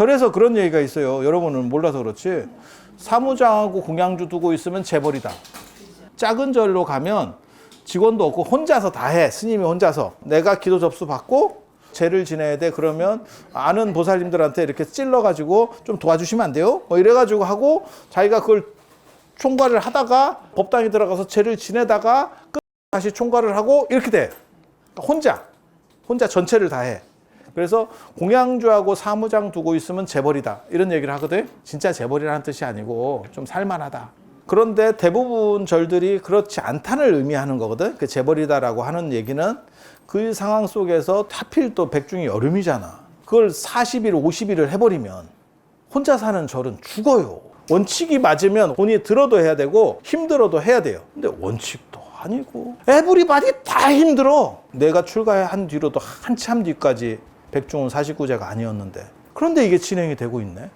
절에서 그런 얘기가 있어요. 여러분은 몰라서 그렇지. 사무장하고 공양주 두고 있으면 재벌이다. 작은 절로 가면 직원도 없고 혼자서 다 해. 스님이 혼자서. 내가 기도 접수 받고 제를 지내야 돼. 그러면 아는 보살님들한테 이렇게 찔러가지고 좀 도와주시면 안 돼요? 뭐 이래가지고 하고 자기가 그걸 총괄을 하다가 법당에 들어가서 제를 지내다가 끝 다시 총괄을 하고 이렇게 돼. 그러니까 혼자. 혼자 전체를 다 해. 그래서 공양주하고 사무장 두고 있으면 재벌이다. 이런 얘기를 하거든. 진짜 재벌이라는 뜻이 아니고 좀 살만하다. 그런데 대부분 절들이 그렇지 않다는 의미하는 거거든. 그 재벌이다라고 하는 얘기는 그 상황 속에서 하필 또 백중이 여름이잖아. 그걸 40일, 50일을 해버리면 혼자 사는 절은 죽어요. 원칙이 맞으면 돈이 들어도 해야 되고 힘들어도 해야 돼요. 근데 원칙도 아니고 에브리바디 다 힘들어. 내가 출가한 뒤로도 한참 뒤까지 백중은 49제가 아니었는데 그런데 이게 진행이 되고 있네.